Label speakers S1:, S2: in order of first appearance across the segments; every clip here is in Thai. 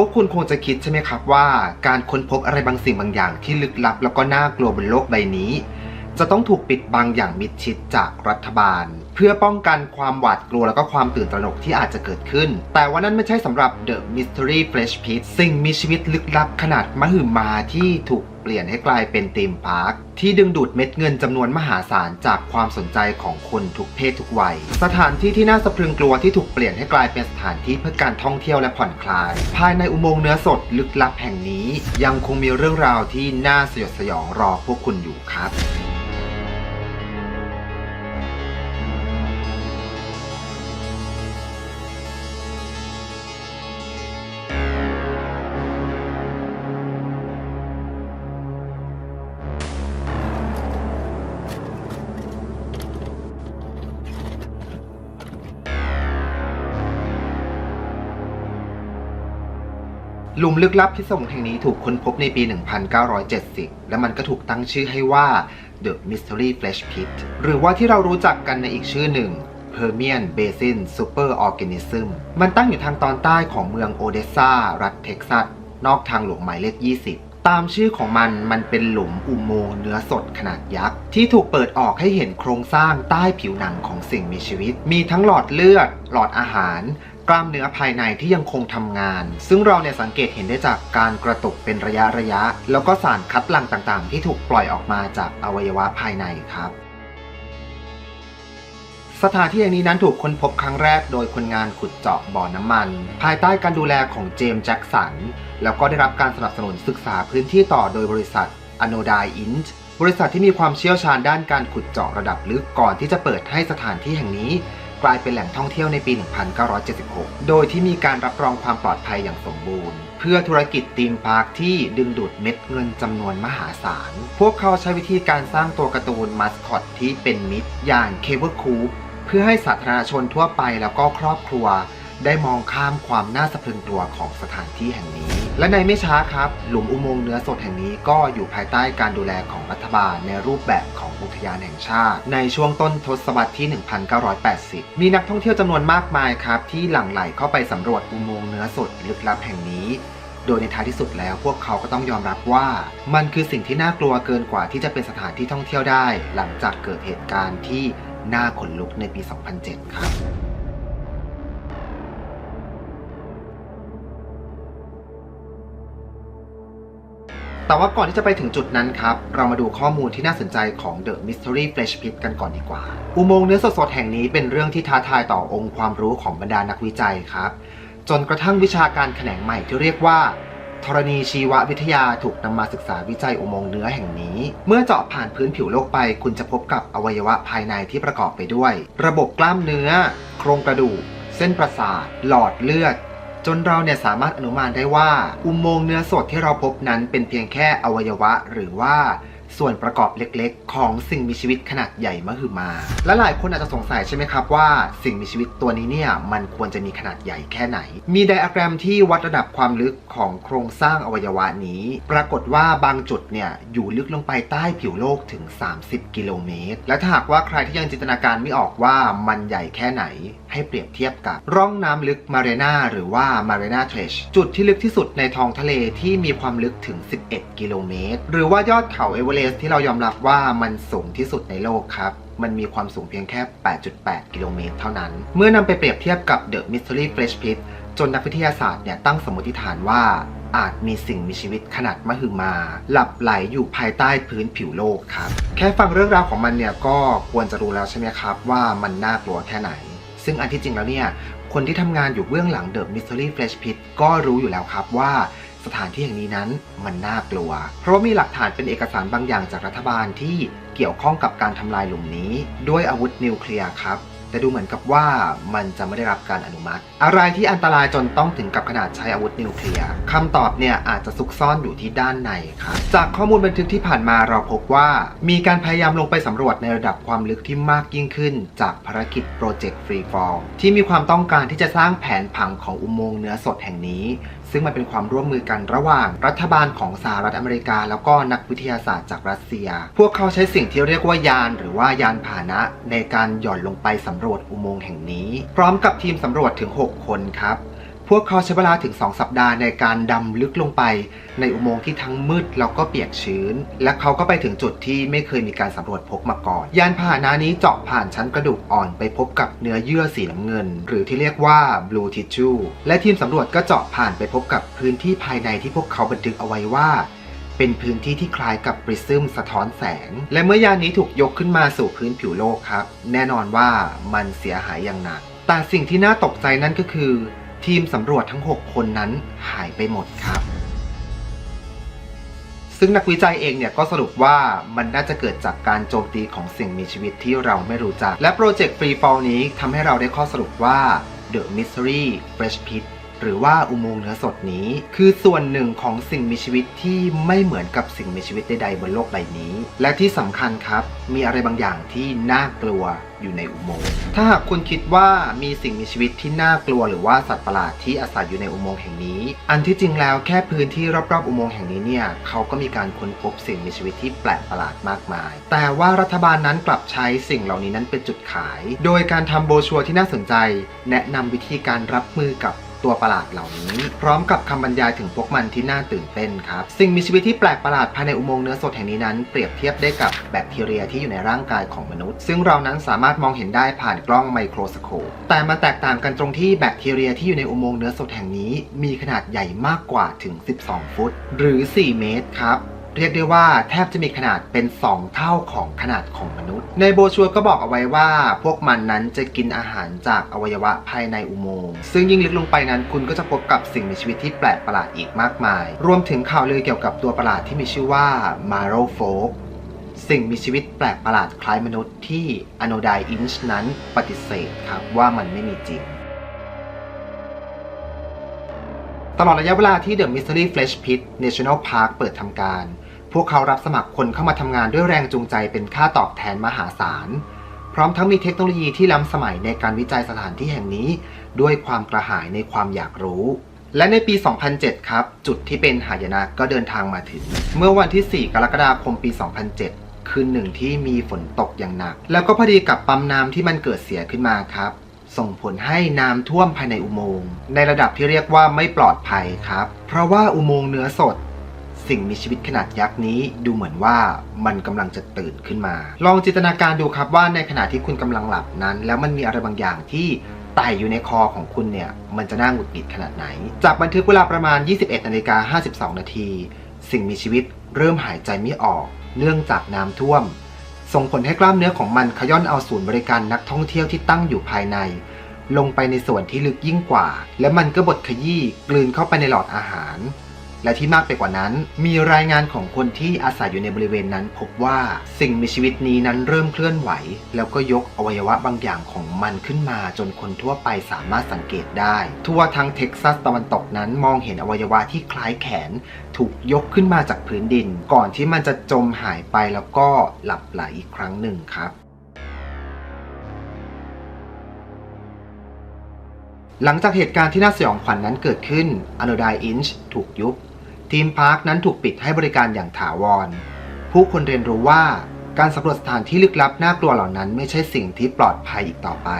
S1: วกคุณคงจะคิดใช่ไหมครับว่า การค้นพบอะไรบางสิ่งบางอย่างที่ลึกลับ แล้วก็น่ากลัวบนโลกใบนี้ จะต้องถูกปิดบังอย่างมิดชิดจากรัฐบาล เพื่อป้องกันความหวาดกลัวแล้วก็ความตื่นตระหนกที่อาจจะเกิดขึ้น แต่ว่านั่นไม่ใช่สำหรับ The Mystery Flash Pit สิ่งมีชีวิตลึกลับขนาดมหึมาที่ถูกเปลี่ยนให้กลายเป็นธีมพาร์คที่ดึงดูดเม็ดเงินจำนวนมหาศาลจากความสนใจของคนทุกเพศทุกวัย สถานที่ที่น่าสะพรึงกลัวที่ถูกเปลี่ยนให้กลายเป็นสถานที่เพื่อการท่องเที่ยวและผ่อนคลาย ภายในอุโมงค์เนื้อสดลึกลับแห่งนี้ ยังคงมีเรื่องราวที่น่าสยดสยองรอพวกคุณอยู่ครับ หลุมลึกลับที่สงแห่งนี้ถูกค้นพบในปี 1970 และมันก็ถูกตั้งชื่อให้ว่า The Mystery Flash Pit หรือว่าที่เรารู้จักกันในอีกชื่อหนึ่ง Permian Basin Superorganism มันตั้งอยู่ทางตอนใต้ของเมืองโอเดสซารัฐเท็กซัส นอกทางหลวงหมายเลข 20 ตามชื่อของมันมันเป็นหลุมอุโมงค์เนื้อสดขนาดยักษ์ ที่ถูกเปิดออกให้เห็นโครงสร้างใต้ผิวหนังของสิ่งมีชีวิต มีทั้งหลอดเลือด หลอดอาหาร กล้ามเนื้อภายในที่ยังคงทำงาน ซึ่งเราเนี่ยสังเกตเห็นได้จากการกระตุกเป็นระยะระยะ แล้วก็สารคัดหลั่งต่างๆ ที่ถูกปล่อยออกมาจากอวัยวะภายในครับสถานที่แห่งนี้นั้นถูกค้นพบครั้งแรกโดยคนงานขุดเจาะบ่อน้ำมัน ภายใต้การดูแลของเจมส์แจ็คสัน แล้วก็ได้รับการสนับสนุนศึกษาพื้นที่ต่อโดยบริษัท a n o d y Inc. บริษัทที่มีความเชี่ยวชาญด้านการขุดเจาะระดับลึกก่อนที่จะเปิดให้สถานที่แห่งนี้ กลายเป็นแหล่งท่องเที่ยวในปี 1976 โดยที่มีการรับรองความปลอดภัยอย่างสมบูรณ์ เพื่อธุรกิจธีมพาร์คที่ดึงดูดเม็ดเงินจำนวนมหาศาล พวกเขาใช้วิธีการสร้างตัวการ์ตูนมาสคอตที่เป็นมิตร อย่างเคเบิลคูปเพื่อให้สาธารณชนทั่วไปแล้วก็ครอบครัว ได้มองข้ามความน่าสะพรึงกลัวของสถานที่แห่งนี้ และในไม่ช้าครับ หลุมอุโมงค์เนื้อสดแห่งนี้ก็อยู่ภายใต้การดูแลของรัฐบาลในรูปแบบของ อุทยานแห่งชาติ ในช่วงต้นทศวรรษที่ 1980 มีนักท่องเที่ยวจำนวนมากมายครับ ที่หลั่งไหลเข้าไปสำรวจอุโมงค์เนื้อสดลึกลับแห่งนี้ โดยในท้ายที่สุดแล้วพวกเขาก็ต้องยอมรับว่า มันคือสิ่งที่น่ากลัวเกินกว่าที่จะเป็นสถานที่ท่องเที่ยวได้ หลังจากเกิดเหตุการณ์ที่น่าขนลุกในปี 2007 ครับ แต่ว่าก่อนที่จะไปถึงจุดนั้นครับ เรามาดูข้อมูลที่น่าสนใจของ The Mystery Flash Pit กันก่อนดีกว่า อุโมงค์เนื้อสดๆแห่งนี้เป็นเรื่องที่ท้าทายต่อองค์ความรู้ของบรรดานักวิจัยครับ จนกระทั่งวิชาการแขนงใหม่ที่เรียกว่าธรณีชีววิทยาถูกนำมาศึกษาวิจัยอุโมงค์เนื้อแห่งนี้ เมื่อเจาะผ่านพื้นผิวโลกไป คุณจะพบกับอวัยวะภายในที่ประกอบไปด้วย ระบบกล้ามเนื้อ โครงกระดูก เส้นประสาท หลอดเลือด จนเราเนี่ยสามารถอนุมานได้ว่าอุโมงค์เนื้อสดที่เราพบนั้นเป็นเพียงแค่อวัยวะหรือว่าส่วนประกอบเล็กๆ ของสิ่งมีชีวิตขนาดใหญ่มหึมา และหลายคนอาจจะสงสัยใช่ไหมครับว่าสิ่งมีชีวิตตัวนี้เนี่ยมันควรจะมีขนาดใหญ่แค่ไหน มีไดอะแกรมที่วัดระดับความลึกของโครงสร้างอวัยวะนี้ ปรากฏว่าบางจุดเนี่ยอยู่ลึกลงไปใต้ผิวโลกถึง 30 กิโลเมตร และถ้าหากว่าใครที่ยังจินตนาการไม่ออกว่ามันใหญ่แค่ไหนให้เปรียบเทียบกับร่องน้ำลึกมาเรนาหรือว่ามาเรนาเทรชจุดที่ลึกที่สุดในท้องทะเลที่มีความลึกถึง 11 กิโลเมตร หรือว่ายอดเขาเอเวอเรสต์ที่เรายอมรับว่ามันสูงที่สุดในโลกครับมันมีความสูงเพียงแค่ 8.8 กิโลเมตรเท่านั้น เมื่อนำไปเปรียบเทียบกับ The Mystery Flash Pit จนนักวิทยาศาสตร์เนี่ยตั้งสมมติฐานว่าอาจมีสิ่งมีชีวิตขนาดมหึมา หลับไหลอยู่ภายใต้พื้นผิวโลกครับ แค่ฟังเรื่องราวของมันเนี่ยก็ควรจะรู้แล้วใช่ไหมครับ ว่ามันน่ากลัวแค่ไหน ซึ่งอันที่จริงแล้วเนี่ย คนที่ทำงานอยู่เบื้องหลังเดอะมิสซูรี่เฟรชพิทก็รู้อยู่แล้วครับว่าสถานที่แห่งนี้นั้นมันน่ากลัว เพราะมีหลักฐานเป็นเอกสารบางอย่างจากรัฐบาลที่เกี่ยวข้องกับการทำลายหลุมนี้ ด้วยอาวุธนิวเคลียร์ครับ แต่ดูเหมือนกับว่ามันจะไม่ได้รับการอนุมัติ อะไรที่อันตรายจนต้องถึงกับขนาดใช้อาวุธนิวเคลียร์คำตอบเนี่ยอาจจะซุกซ่อนอยู่ที่ด้านในครับจากข้อมูลบันทึกที่ผ่านมาเราพบว่า มีการพยายามลงไปสำรวจในระดับความลึกที่มากยิ่งขึ้น จากภารกิจโปรเจกต์ฟรีฟอลที่มีความต้องการที่จะสร้างแผนผังของอุโมงค์เนื้อสดแห่งนี้ ซึ่งมันเป็นความร่วมมือกันระหว่างรัฐบาลของสหรัฐอเมริกา แล้วก็นักวิทยาศาสตร์จากรัสเซีย พวกเขาใช้สิ่งที่เรียกว่ายาน หรือว่ายานพาหนะ ในการหย่อนลงไปสำรวจอุโมงค์แห่งนี้ พร้อมกับทีมสำรวจถึง 6 คนครับ พวกเขาใช้เวลาถึง 2 สัปดาห์ในการดำลึกลงไป ในอุโมงค์ที่ทั้งมืดแล้วก็เปียกชื้น และเขาก็ไปถึงจุดที่ไม่เคยมีการสำรวจพบมาก่อน ยานพาหนะนี้เจาะผ่านชั้นกระดูกอ่อนไปพบกับเนื้อเยื่อสีน้ำเงิน หรือที่เรียกว่า blue tissue และทีมสำรวจก็เจาะผ่านไปพบกับพื้นที่ภายในที่พวกเขาบันทึกเอาไว้ว่าเป็นพื้นที่ที่คล้ายกับปริซึมสะท้อนแสง และเมื่อยานนี้ถูกยกขึ้นมาสู่พื้นผิวโลกครับ แน่นอนว่ามันเสียหายอย่างหนัก แต่สิ่งที่น่าตกใจนั่นก็คือ ทีมสำรวจทั้ง 6 คนนั้นหายไปหมดครับ ซึ่งนักวิจัยเองเนี่ยก็สรุปว่ามันน่าจะเกิดจากการโจมตีของสิ่งมีชีวิตที่เราไม่รู้จัก และโปรเจกต์ฟรีฟอลนี้ทำให้เราได้ข้อสรุปว่า The Mystery Fresh Pit หรือว่าอุโมงค์เนื้อสดนี้ คือส่วนหนึ่งของสิ่งมีชีวิตที่ไม่เหมือนกับสิ่งมีชีวิตใดๆบนโลกใบนี้ และที่สำคัญครับ มีอะไรบางอย่างที่น่ากลัวอยู่ในอุโมงค์ ถ้าหากคุณคิดว่ามีสิ่งมีชีวิตที่น่ากลัวหรือว่าสัตว์ประหลาดที่อาศัยอยู่ในอุโมงค์แห่งนี้ อันที่จริงแล้วแค่พื้นที่รอบๆอุโมงค์แห่งนี้เนี่ยเขาก็มีการค้นพบสิ่งมีชีวิตที่แปลกประหลาดมากมาย แต่ว่ารัฐบาลนั้นกลับใช้สิ่งเหล่านี้นั้นเป็นจุดขาย โดยการทำโบชัวที่น่าสนใจ แนะนำวิธีการรับมือกับ ตัวประหลาดเหล่านี้ พร้อมกับคำบรรยายถึงพวกมันที่น่าตื่นเต้นครับ สิ่งมีชีวิตที่แปลกประหลาดภายในอุโมงค์เนื้อสดแห่งนี้นั้น เปรียบเทียบได้กับแบคทีเรียที่อยู่ในร่างกายของมนุษย์ ซึ่งเรานั้นสามารถมองเห็นได้ผ่านกล้องไมโครสโคปแต่มาแตกต่างกันตรงที่แบคทีเรียที่อยู่ในอุโมงค์เนื้อสดแห่งนี้ มีขนาดใหญ่มากกว่าถึง 12 ฟุต หรือ 4 เมตรครับ เรียกได้ว่าแทบจะมีขนาดเป็น 2 เท่าของขนาดของมนุษย์ ในโบชัวก็บอกเอาไว้ว่า พวกมันนั้นจะกินอาหารจากอวัยวะภายในอุโมงค์ซึ่งยิ่งลึกลงไปนั้นคุณก็จะพบกับสิ่งมีชีวิตที่แปลกประหลาดอีกมากมาย รวมถึงข่าวลือเกี่ยวกับตัวประหลาดที่มีชื่อว่า m a r o f o k สิ่งมีชีวิตแปลกประหลาดคล้ายมนุษย์ที่อโนไดอินช์นั้นปฏิเสธครับว่ามันไม่มีจริงตลอดระยะเวลาที่ The Mystery Flesh Pit National Park เปิดทำการ พวกเขารับสมัครคนเข้ามาทำงานด้วยแรงจูงใจเป็นค่าตอบแทนมหาศาล พร้อมทั้งมีเทคโนโลยีที่ล้ำสมัยในการวิจัยสถานที่แห่งนี้ ด้วยความกระหายในความอยากรู้ และในปี 2007 ครับ จุดที่เป็นหายนะก็เดินทางมาถึง เมื่อวันที่ 4 กรกฎาคมปี 2007 คืนหนึ่งที่มีฝนตกอย่างหนัก แล้วก็พอดีกับปั๊มน้ำที่มันเกิดเสียขึ้นมาครับส่งผลให้น้ำท่วมภายในอุโมงค์ในระดับที่เรียกว่าไม่ปลอดภัยครับ เพราะว่าอุโมงค์เนื้อสด สิ่งมีชีวิตขนาดยักษ์นี้ดูเหมือนว่ามันกำลังจะตื่นขึ้นมา ลองจินตนาการดูครับว่าในขณะที่คุณกำลังหลับนั้น แล้วมันมีอะไรบางอย่างที่ไต่อยู่ในคอของคุณเนี่ยมันจะน่าหงุดหงิดขนาดไหน จากบันทึกเวลาประมาณ 21นาฬิกา52 นาที สิ่งมีชีวิตเริ่มหายใจไม่ออก เนื่องจากน้ำท่วม ส่งผลให้กล้ามเนื้อของมันขย้อนเอาศูนย์บริการนักท่องเที่ยวที่ตั้งอยู่ภายใน ลงไปในส่วนที่ลึกยิ่งกว่า และมันก็บดขยี้กลืนเข้าไปในหลอดอาหาร และที่มากไปกว่านั้น มีรายงานของคนที่อาศัยอยู่ในบริเวณนั้น พบว่าสิ่งมีชีวิตนี้นั้นเริ่มเคลื่อนไหว แล้วก็ยกอวัยวะบางอย่างของมันขึ้นมาจนคนทั่วไปสามารถสังเกตได้ ทั่วทั้งเท็กซัสตะวันตกนั้นมองเห็นอวัยวะที่คล้ายแขน ถูกยกขึ้นมาจากพื้นดิน ก่อนที่มันจะจมหายไปแล้วก็หลับไหลอีกครั้งหนึ่งครับหลังจากเหตุการณ์ที่น่าสยองขวัญนนั้นเกิดขึ้นอโนไดอินช์ถูกยุบ ทีมพาร์คนั้นถูกปิดให้บริการอย่างถาวร ผู้คนเรียนรู้ว่าการสำรวจสถานที่ลึกลับน่ากลัวเหล่านั้นไม่ใช่สิ่งที่ปลอดภัยอีกต่อไป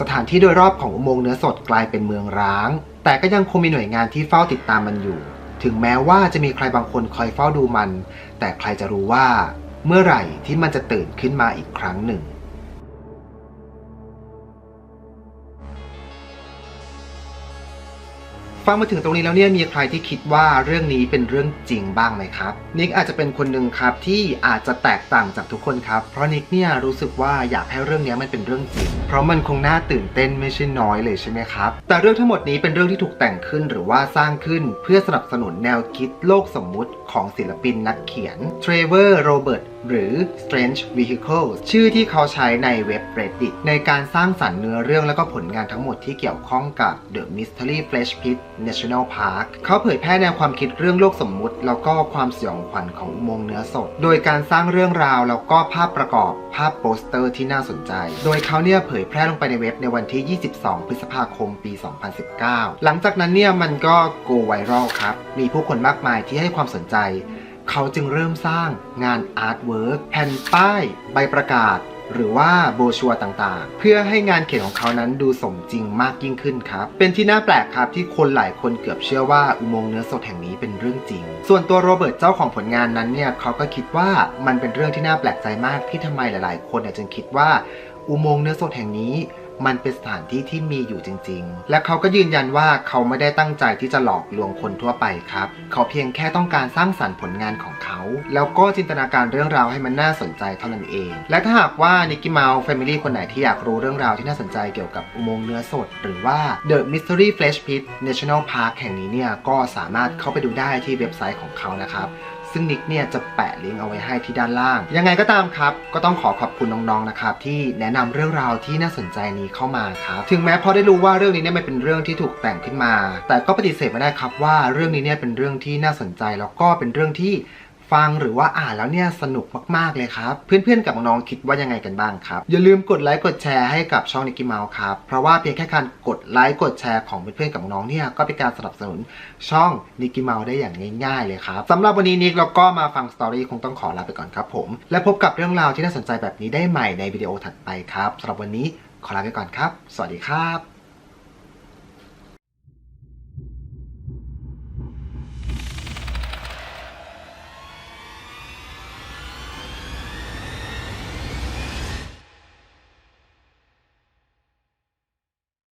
S1: สถานที่โดยรอบของอุโมงค์เนื้อสดกลายเป็นเมืองร้าง แต่ก็ยังคงมีหน่วยงานที่เฝ้าติดตามมันอยู่ ถึงแม้ว่าจะมีใครบางคนคอยเฝ้าดูมัน แต่ใครจะรู้ว่า เมื่อไหร่ที่มันจะตื่นขึ้นมาอีกครั้งหนึ่ง ฟังมาถึงตรงนี้แล้วเนี่ยมีใครที่คิดว่าเรื่องนี้เป็นเรื่องจริงบ้างไหมครับ นิกอาจจะเป็นคนหนึ่งครับที่อาจจะแตกต่างจากทุกคนครับ เพราะนิกเนี่ยรู้สึกว่าอยากให้เรื่องนี้มันเป็นเรื่องจริง เพราะมันคงน่าตื่นเต้นไม่ใช่น้อยเลยใช่ไหมครับ แต่เรื่องทั้งหมดนี้เป็นเรื่องที่ถูกแต่งขึ้นหรือว่าสร้างขึ้น เพื่อสนับสนุนแนวคิดโลกสมมุติของศิลปินนักเขียนเทรเวอร์โรเบิร์ต หรือ Strange Vehicles ชื่อที่เขาใช้ในเว็บ Reddit ในการสร้างสรรค์เนื้อเรื่องและก็ผลงานทั้งหมดที่เกี่ยวข้องกับ The Mystery Flesh Pit National Park เขาเผยแพร่แนวความคิดเรื่องโลกสมมุติ แล้วก็ความสยองขวัญของอุโมงค์เนื้อสด โดยการสร้างเรื่องราวแล้วก็ภาพประกอบภาพโปสเตอร์ที่น่าสนใจ โดยเขาเนี่ยเผยแพร่ลงไปในเว็บในวันที่ 22 พฤษภาคม ปี 2019 หลังจากนั้นเนี่ยมันก็ go viral ครับ มีผู้คนมากมายที่ให้ความสนใจ เขาจึงเริ่มสร้างงานอาร์ตเวิร์กแผ่นป้าย ใบประกาศ หรือว่าโบชัวต่างๆ เพื่อให้งานเขียนของเขานั้นดูสมจริงมากยิ่งขึ้นครับ เป็นที่น่าแปลกครับที่คนหลายคนเกือบเชื่อว่าอุโมงค์เนื้อสดแห่งนี้เป็นเรื่องจริง ส่วนตัวโรเบิร์ตเจ้าของผลงานนั้นเนี่ยเขาก็คิดว่ามันเป็นเรื่องที่น่าแปลกใจมากที่ทำไมหลาย ๆ คนเนี่ยจึงคิดว่าอุโมงค์เนื้อสดแห่งนี้ มันเป็นสถานที่ที่มีอยู่จริง ๆ และเขาก็ยืนยันว่าเขาไม่ได้ตั้งใจที่จะหลอกลวงคนทั่วไปครับ เขาเพียงแค่ต้องการสร้างสรรค์ผลงานของเขา แล้วก็จินตนาการเรื่องราวให้มันน่าสนใจเท่านั้นเอง และถ้าหากว่านิกกี้เมาส์แฟมิลี่คนไหนที่อยากรู้เรื่องราวที่น่าสนใจเกี่ยวกับอุโมงค์เนื้อสด หรือว่า The Mystery Flesh Pit National Park แห่งนี้เนี่ยก็สามารถเข้าไปดูได้ที่เว็บไซต์ของเขานะครับ ซึ่งนิกเนี่ยจะแปะลิงก์เอาไว้ให้ที่ด้านล่าง ยังไงก็ตามครับ ก็ต้องขอขอบคุณน้องๆนะครับที่แนะนำเรื่องราวที่น่าสนใจนี้เข้ามาครับ ถึงแม้พอได้รู้ว่าเรื่องนี้เนี่ยมันเป็นเรื่องที่ถูกแต่งขึ้นมา แต่ก็ปฏิเสธไม่ได้ครับว่าเรื่องนี้เนี่ยเป็นเรื่องที่น่าสนใจแล้วก็เป็นเรื่องที่ ฟังหรือว่าอ่านแล้วเนี่ยสนุกมากๆเลยครับ เพื่อนๆกับน้องๆคิดว่ายังไงกันบ้างครับ อย่าลืมกดไลค์กดแชร์ให้กับช่องนิกกี้เมาส์ครับ เพราะว่าเพียงแค่การกดไลค์กดแชร์ของเพื่อนๆกับน้องเนี่ยก็เป็นการสนับสนุนช่องนิกกี้เมาได้อย่างง่ายๆเลยครับสำหรับวันนี้นิกเราก็มาฟังสตอรี่คงต้องขอลาไปก่อนครับผม และพบกับเรื่องราวที่น่าสนใจแบบนี้ได้ใหม่ในวิดีโอถัดไปครับสำหรับวันนี้ขอลาไปก่อนครับ สวัสดีครับ